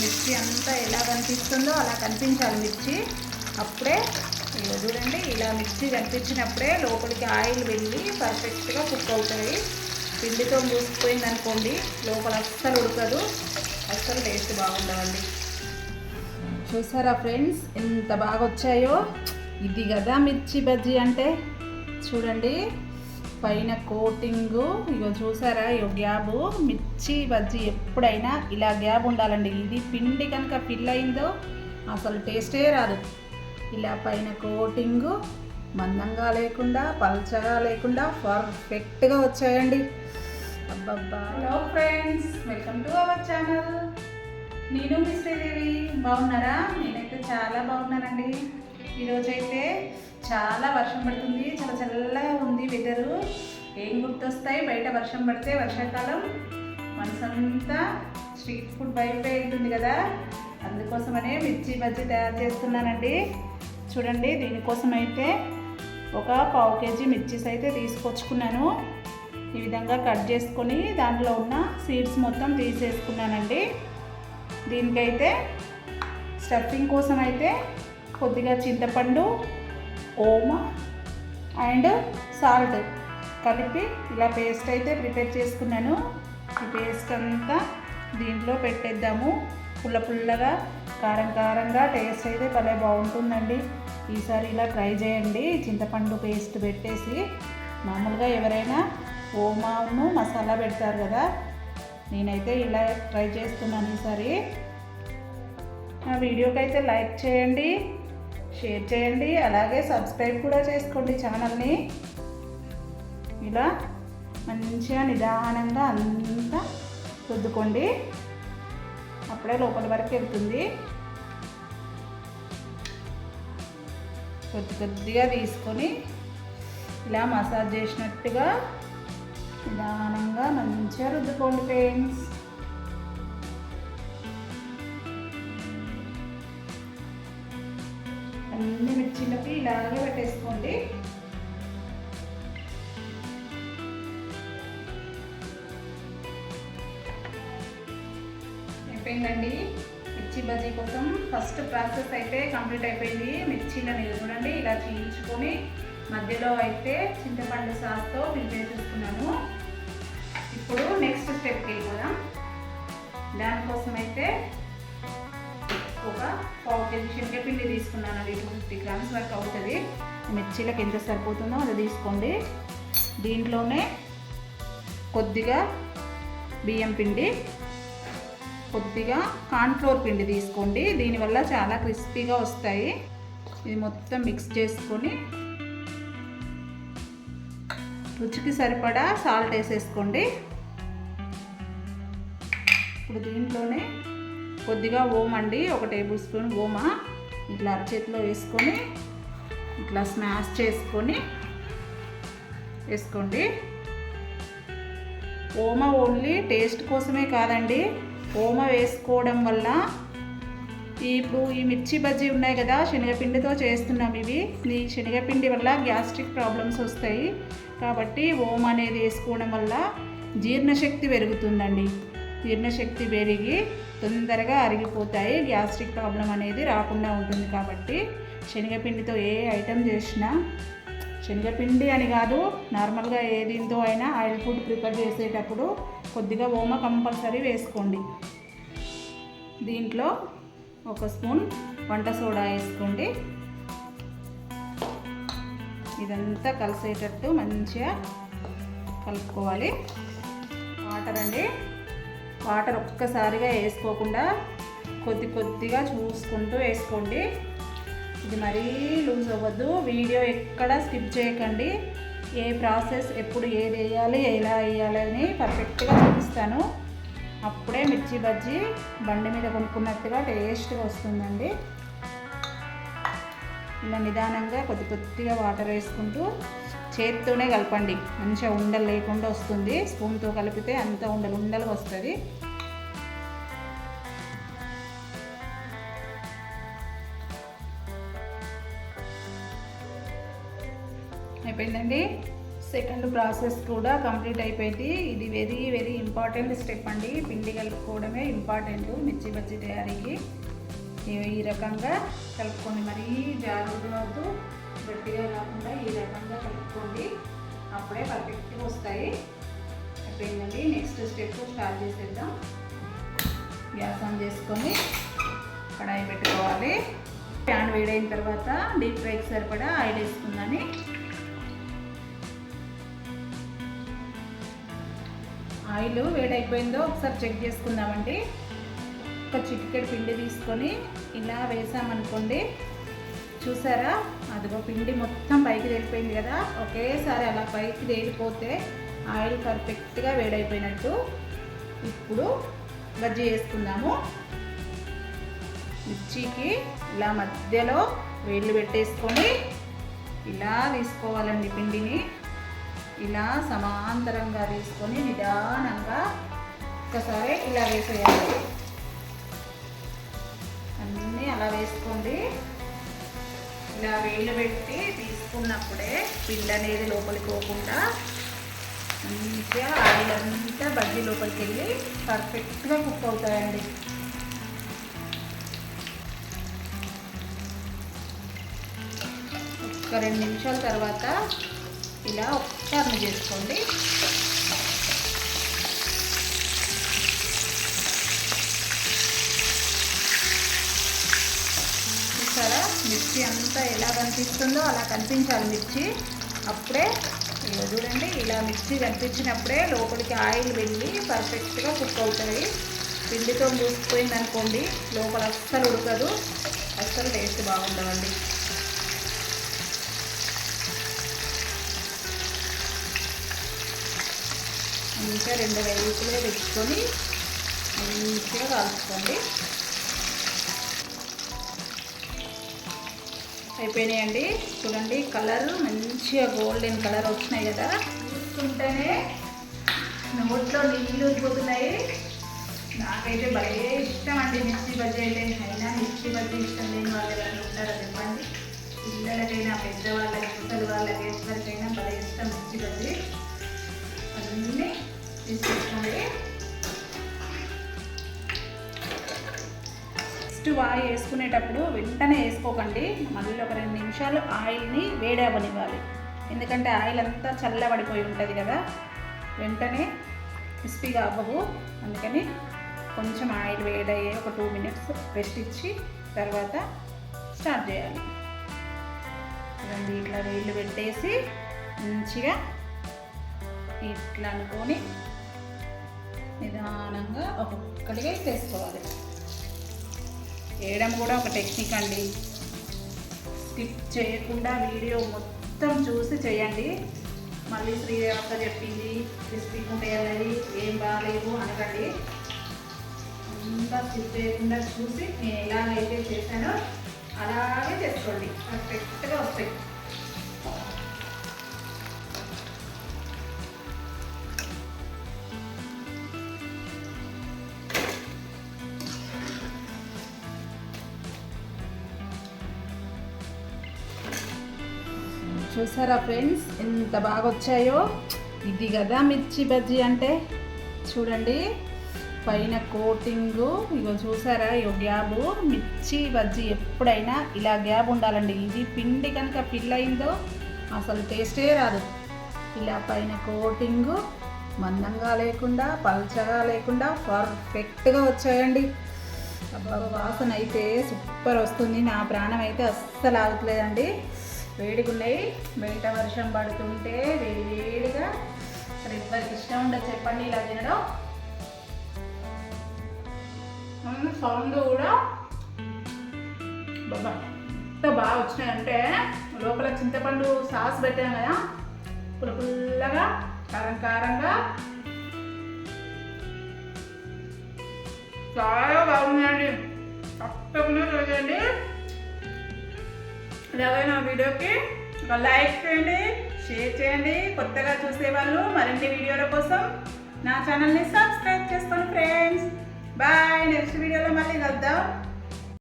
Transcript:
మిర్చి అంతా ఎలా కనిపిస్తుందో అలా కనిపించాలి మిర్చి. అప్పుడే చూడండి ఇలా మిర్చి కనిపించినప్పుడే లోపలికి ఆయిల్ వెళ్ళి పర్ఫెక్ట్గా కుక్ అవుతాయి. పిండితో మూసిపోయింది అనుకోండి లోపల అస్సలు ఉడకదు. అస్సలు టేస్ట్ బాగుండవండి. చూసారా ఫ్రెండ్స్ ఎంత బాగా వచ్చాయో ఇది కదా మిర్చి బజ్జీ అంటే. చూడండి. పైన కోటింగు. ఇగో చూసారా ఇగో గ్యాబు. మిర్చి బజ్జీ ఎప్పుడైనా ఇలా గ్యాబ్ ఉండాలండి. ఇది పిండి కనుక ఫిల్ అయిందో అసలు టేస్టే రాదు. ఇలా పైన కోటింగు మందంగా లేకుండా పల్చగా లేకుండా పర్ఫెక్ట్గా వచ్చాయండి. అబ్బబ్బా. Hello friends welcome to our channel నేను మిస్ శ్రీదేవి. బాగున్నారా? నేనైతే చాలా బాగున్నానండి. ఈరోజైతే చాలా వర్షం పడుతుంది చాలా చల్లగా ఉంది వెదరు ఏం గుర్తొస్తాయి? బయట వర్షం పడితే వర్షాకాలం మనసంతా స్ట్రీట్ ఫుడ్ వైపే ఉంటుంది కదా. అందుకోసమనే మిర్చి బజ్జీ తయారు చేస్తున్నానండి. చూడండి దీనికోసం అయితే ఒక పావు కేజీ మిర్చీస్ అయితే తీసుకొచ్చుకున్నాను. ఈ విధంగా కట్ చేసుకొని దాంట్లో ఉన్న సీడ్స్ మొత్తం తీసేసుకున్నానండి. దీనికైతే స్టఫింగ్ కోసం అయితే కొద్దిగా చింతపండు ఓమ అండ్ సాల్ట్ కలిపి ఇలా పేస్ట్ అయితే ప్రిపేర్ చేసుకున్నాను. ఈ పేస్ట్ అంతా దీంట్లో పెట్టేద్దాము. పుల్ల పుల్లగా కారం కారంగా టేస్ట్ అయితే భలే బాగుంటుందండి. ఈసారి ఇలా ట్రై చేయండి. చింతపండు పేస్ట్ పెట్టేసి మామూలుగా ఎవరైనా ఓమాను మసాలా పెడతారు కదా. నేనైతే ఇలా ట్రై చేస్తున్నాను ఈసారి. నా వీడియోకి అయితే లైక్ చేయండి. షేర్ చేయండి. అలాగే సబ్స్క్రైబ్ కూడా చేసుకోండి ఛానల్ని. ఇలా మంచిగా నిదానంగా అంతా రుద్దుకోండి. అప్పుడే లోపల వరకు వెళ్తుంది. కొద్ది కొద్దిగా తీసుకొని ఇలా మసాజ్ చేసినట్టుగా నిదానంగా మంచిగా రుద్దుకోండి ఫ్రెండ్స్. అన్ని మిర్చీలకి ఇలాగే పెట్టేసుకోండి. అయిపోయిందండి. మిర్చి బజ్జీ కోసం ఫస్ట్ ప్రాసెస్ అయితే కంప్లీట్ అయిపోయింది. మిర్చీలని చూడండి ఇలా చీల్చుకొని మధ్యలో అయితే చింతపండు సాస్తో ప్రిపేర్ చేసుకున్నాను ఇప్పుడు నెక్స్ట్ స్టెప్కి వెళ్ళిపోదాం. దానికోసం అయితే ఒక పావు కేజీ శనగపిండి తీసుకున్నాను. అది టూ ఫిఫ్టీ గ్రామ్స్ వరకు అవుతుంది. మిర్చీలకు ఎంత సరిపోతుందో అది తీసుకోండి. దీంట్లోనే కొద్దిగా బియ్యం పిండి కొద్దిగా కార్న్ఫ్లోర్ పిండి తీసుకోండి. దీనివల్ల చాలా క్రిస్పీగా వస్తాయి. ఇది మొత్తం మిక్స్ చేసుకొని రుచికి సరిపడా సాల్ట్ వేసేసుకోండి. ఇప్పుడు దీంట్లోనే కొద్దిగా ఓమండి అండి ఒక టేబుల్ స్పూన్ ఓమా. ఇట్లా అరచేతిలో వేసుకొని ఇట్లా స్మాష్ చేసుకొని వేసుకోండి. ఓమ ఓన్లీ టేస్ట్ కోసమే కాదండి ఓమ వేసుకోవడం వల్ల ఇప్పుడు ఈ మిర్చి బజ్జీ ఉన్నాయి కదా శనగపిండితో చేస్తున్నాం ఇవి. ఈ శనగపిండి వల్ల గ్యాస్ట్రిక్ ప్రాబ్లమ్స్ వస్తాయి. కాబట్టి ఓమ అనేది వేసుకోవడం వల్ల జీర్ణశక్తి పెరుగుతుందండి. జీర్ణశక్తి పెరిగి తొందరగా అరిగిపోతాయి. గ్యాస్ట్రిక్ ప్రాబ్లం అనేది రాకుండా ఉంటుంది కాబట్టి శనగపిండితో ఏ ఐటెం చేసినా శనగపిండి అని కాదు నార్మల్గా ఏ దీంతో అయినా ఆయిల్ ఫుడ్ ప్రిపేర్ చేసేటప్పుడు కొద్దిగా ఓమ కంపల్సరీ వేసుకోండి. దీంట్లో ఒక స్పూన్ వంట సోడా వేసుకోండి. ఇదంతా కలిసేటట్టు మంచిగా కలుపుకోవాలి. వాటర్ అండి. వాటర్ ఒక్కసారిగా వేసుకోకుండా కొద్ది కొద్దిగా చూసుకుంటూ వేసుకోండి. ఇది మరీ లూజ్ అవ్వద్దు. వీడియో ఎక్కడ స్కిప్ చేయకండి. ఏ ప్రాసెస్ ఎప్పుడు ఏది వేయాలి ఎలా వేయాలి అని పర్ఫెక్ట్గా చూపిస్తాను. అప్పుడే మిర్చి బజ్జీ బండి మీద కొనుక్కున్నట్టుగా టేస్ట్గా వస్తుందండి. ఇలా నిదానంగా కొద్ది కొద్దిగా వాటర్ వేసుకుంటూ చేతితోనే కలపండి. మంచిగా ఉండలు లేకుండా వస్తుంది. స్పూన్తో కలిపితే అంత ఉండలు ఉండలు వస్తుంది. అయిపోయిందండి. సెకండ్ ప్రాసెస్ కూడా కంప్లీట్ అయిపోయింది. ఇది వెరీ వెరీ ఇంపార్టెంట్ స్టెప్ అండి. పిండి కలుపుకోవడమే ఇంపార్టెంట్ మిర్చి బజ్జీ తయారీకి. ఈ- రకంగా కలుపుకోండి మరీ జాగ్రత్త వద్దు. గట్టిగా కాకుండా ఈ రకంగా కలుపుకోండి. అప్పుడే పర్ఫెక్ట్గా వస్తాయి. అయిపోయిందండి. నెక్స్ట్ స్టెప్ స్టార్ట్ చేసేద్దాం. గ్యాస్ ఆన్ చేసుకొని కడాయి పెట్టుకోవాలి. ప్యాన్ వేడైన తర్వాత డీప్ ఫ్రైకి సరిపడా ఆయిల్ వేసుకుందని. ఆయిల్ వేడైపోయిందో ఒకసారి చెక్ చేసుకుందామండి. ఒక చిటికెడ్ పిండి తీసుకొని ఇలా వేసామనుకోండి. చూసారా? అదిగో పిండి మొత్తం పైకి తేలిపోయింది కదా. ఒకేసారి అలా పైకి తేలిపోతే ఆయిల్ పర్ఫెక్ట్గా వేడైపోయినట్టు ఇప్పుడు బజ్జీ వేసుకుందాము మిర్చికి ఇలా మధ్యలో వేళ్ళు పెట్టేసుకొని ఇలా తీసుకోవాలండి పిండిని. ఇలా సమాంతరంగా తీసుకొని నిదానంగా ఒకసారి ఇలా వేసేయాలి. అన్నీ అలా వేసుకోండి. ఇలా వేలు పెట్టి తీసుకున్నప్పుడే పిండి అనేది లోపలికి పోకుండా మంచిగా ఆయిల్ అంతా బజ్జీ లోపలికి వెళ్ళి పర్ఫెక్ట్గా కుక్ అవుతాయండి. ఒక రెండు నిమిషాల తర్వాత ఇలా టర్న్ చేసుకోండి. మిర్చి అంతా ఎలా కనిపిస్తుందో అలా కనిపించాలి మిర్చి. అప్పుడే ఇదిగో చూడండి ఇలా మిర్చి కనిపించినప్పుడే లోపలికి ఆయిల్ వెళ్ళి పర్ఫెక్ట్గా కుక్ అవుతాయి. పిండితో మూసిపోయింది అనుకోండి లోపల అస్సలు ఉడకదు. అస్సలు టేస్ట్ బాగుండవండి. ఇంకా రెండు వైపులుగా పెట్టుకొని మంచిగా కాల్చుకోండి. అయిపోయినాయండి. చూడండి కలర్ మంచిగా గోల్డెన్ కలర్ వచ్చినాయి కదా. చూస్తుంటేనే నోట్లో నీళ్ళు ఊరిపోతున్నాయి. నాకైతే భలే ఇష్టం అండి మిర్చి బజ్జీ అయితే అయినా మిర్చి బజ్జీ ఇష్టం లేని వాళ్ళు ఎవరైనా ఉంటారో చెప్పండి? పిల్లలకైనా పెద్దవాళ్ళకి ముసలి వాళ్ళకి ఎవరికైనా భలే ఇష్టం మిర్చి బజ్జీ. అన్నీ తీసుకొచ్చుకోండి ఫస్ట్ ఆయిల్ వేసుకునేటప్పుడు వెంటనే వేసుకోకండి. మళ్ళీ ఒక రెండు నిమిషాలు ఆయిల్ని వేడవనివ్వాలి ఎందుకంటే ఆయిల్ అంతా చల్లబడిపోయి ఉంటుంది కదా. వెంటనే క్రిస్పీగా అవ్వవు. అందుకని కొంచెం ఆయిల్ వేడయ్యే ఒక టూ మినిట్స్ రెస్ట్ ఇచ్చి తర్వాత స్టార్ట్ చేయాలి. రెండు ఇట్లా వేళ్ళు పెట్టేసి మంచిగా ఇట్లా అనుకొని నిదానంగా ఒక్కొక్కటిగా చేసుకోవాలి వేయడం కూడా ఒక టెక్నిక్ అండి. స్కిప్ చేయకుండా వీడియో మొత్తం చూసి చేయండి. మళ్ళీ శ్రీదేవక్క చెప్పింది క్రిస్పీ ఉంటాయి ఏం బాగాలేదు అనకండి. అంతా స్కిప్ చేయకుండా చూసి నేను ఎలాగైతే చేశానో అలాగే చేసుకోండి. పర్ఫెక్ట్గా వస్తాయి. చూసారా ఫ్రెండ్స్? ఎంత బాగా వచ్చాయో? ఇది కదా మిర్చి బజ్జీ అంటే? చూడండి. పైన కోటింగు. ఇగో చూసారా? ఇగో గ్యాబు. మిర్చి బజ్జీ ఎప్పుడైనా ఇలా గ్యాబ్ ఉండాలండి. ఇది పిండి కనుక ఫిల్ అయిందో అసలు టేస్టే రాదు. ఇలా పైన కోటింగు. మందంగా లేకుండా పల్చగా లేకుండా పర్ఫెక్ట్గా వచ్చాయండి. అబ్బా వాసన అయితే సూపర్ వస్తుంది. నా ప్రాణం అయితే అస్సలు ఆగట్లేదండి. వేడిగా ఉన్నాయి బయట వర్షం పడుతుంటే వేడి వేడిగా మరి ఇష్టం ఉండదు చెప్పండి ఇలా తినడం. సౌండ్ కూడా బాబా ఎంత బాగా వచ్చినాయంటే లోపల చింతపండు సాస్ పెట్టాం కదా పుల్ల పుల్లగా కారం కారంగా. చాలా బాగుందండి తప్పకుండా చూడండి. అలాగే నా వీడియోకి ఒక లైక్ చేయండి షేర్ చేయండి. కొత్తగా చూసే వాళ్ళు మరిన్ని వీడియోల కోసం నా ఛానల్ని సబ్స్క్రైబ్ చేసుకోండి ఫ్రెండ్స్. బాయ్. నెక్స్ట్ వీడియోలో మళ్ళీ కలుద్దాం.